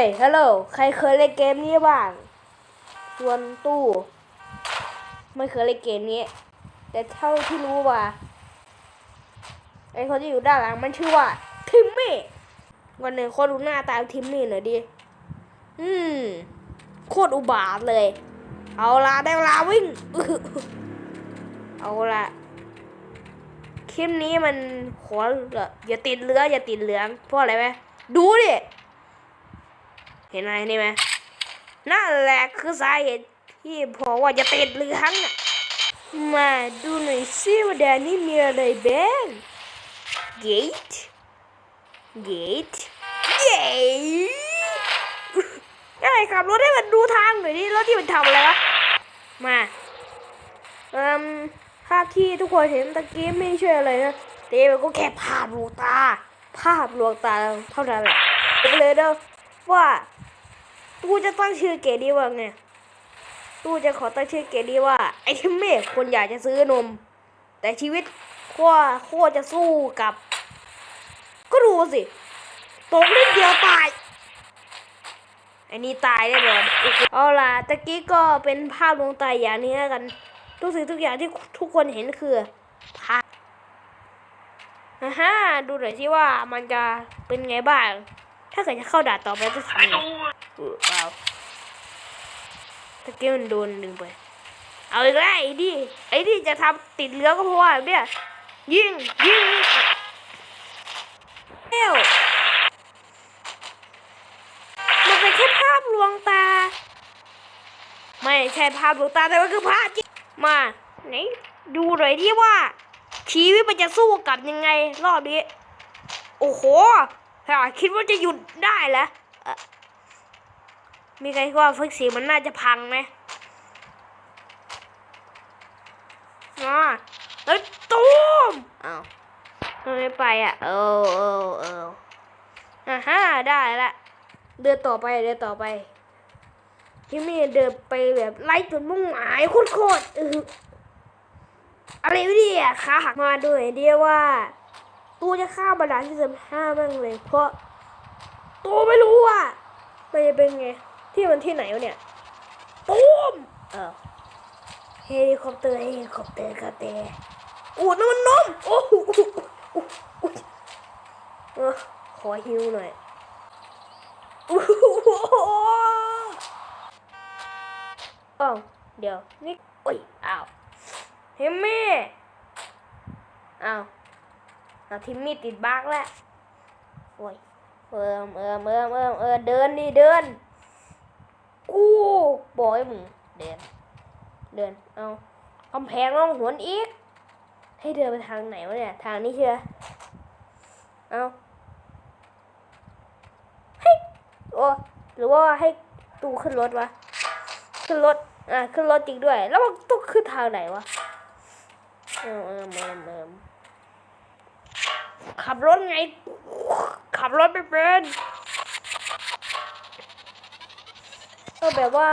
ฮ้ยฮัลโหล ใครเคยเล่นเกมนี้บ้าง ส่วนตู้ ไม่เคยเล่นเกมนี้ แต่เท่าที่รู้ว่าไอ้คนที่อยู่ด้านหลังมันชื่อว่าทิมมี่วันหนึ่งคนดูหน้าตาทิมมี่หน่อยดิ อืม โคตรอุบาทเลย เอาละได้เวลาวิ่ง เอาละคลิปนี้มันขอเหรออย่าติดเรืออย่าติดเหลืองเพราะอะไรไหมดูดิ เห็นอะไรนี่ไหมนั่นแหละคือสาเหตุที่บอว่าจะติดเหลืองน่ะมาดูหน่อยซิว่าแดนนี่มีอะไรบ้าง gate gate gate อะไรขับรถให้มันดูทางหน่อยดิรถที่มันทำอะไรวะ มาเอ่มภาพที่ทุกคนเห็นตะกี้ไม่ใช่อะไรนะแต่มันก็แค่ภาพลวงตา ภาพลวงตาเท่านั้นแหละผมเลยเด้อว่า ตู้จะตั้งชื่อเกดีว่าไงตู้จะขอตั้งชื่อเกดีว่า ไอที่เมฆคนอยากจะซื้อนม แต่ชีวิตโคตรโคตรจะสู้กับ ก็ดูสิตกนิดเดียวตายไอ้นี่ตายแน่นอนเอาล่ะตะกี้ก็เป็นภาพลวงตาอย่างนี้แล้วกันทุกสิ่งทุกอย่างที่ทุกคนเห็นคือภาพอ่าฮะดูหน่อยสิว่ามันจะเป็นไงบ้าง ถ้าเกิดจะเข้าด่านต่อไปจะทำยังไงเออเปล่าตะกี้มันโดนดึงไป เอาอีกแล้วไอ้ดิไอ้ดิจะทำติดเรือก็เพราะว่าแบบเนี่ยยิงยิงเอ้วมันเป็นแค่ภาพลวงตา ไม่ใช่ภาพลวงตาแต่ว่าคือภาพจริงมาไหนดูหน่อยที่ว่าชีวิตมันจะสู้กับยังไง รอบนี้ โอ้โห ถ้าคิดว่าจะหยุดได้เหรอเอ่อมีใครคิดว่าฟิกสีมันน่าจะพังไหมมาเฮ้ยตูมอ้าวทำไมไปอะ เออเออเอออ่าฮะได้ละเดินต่อไปเดินต่อไปที่มีเดินไปแบบไล่จุดมุ่งหมายโคตรๆเอออะไรไม่ดีอะขาหักมาด้วยเดียวว่า ตู้จะฆ่าบาดาลที่สิบห้ามั่งเลย เพราะตู้ไม่รู้ว่ามันจะเป็นไง ที่มันที่ไหนวะเนี่ยตูมเออเฮลิคอปเตอร์เฮลิคอปเตอร์กระเตอูดนั่นมันนมโอ้โหขอฮิวหน่อยโอ้โอ้าวเดี๋ยวนี่โอ้ยอ้าวเฮมมี่อ้าว เอาทิมมี่ติดบั๊กแล้วโอ้ยเอิมเอิมเอิมเอิมเออเดินดิเดิน กูบอกให้มึงเดิน เดิน เอากำแพงน้องหวนอีก ให้เดินไปทางไหนวะเนี่ย ทางนี้เชียวเอาเฮ้โอ้หรือว่าให้ตูขึ้นรถวะ ขึ้นรถ อะ ขึ้นรถจริงด้วย แล้วมันต้องขึ้นทางไหนวะ เออเออเออเออ ขับรถไง ขับรถไม่เป็นก็แบบว่า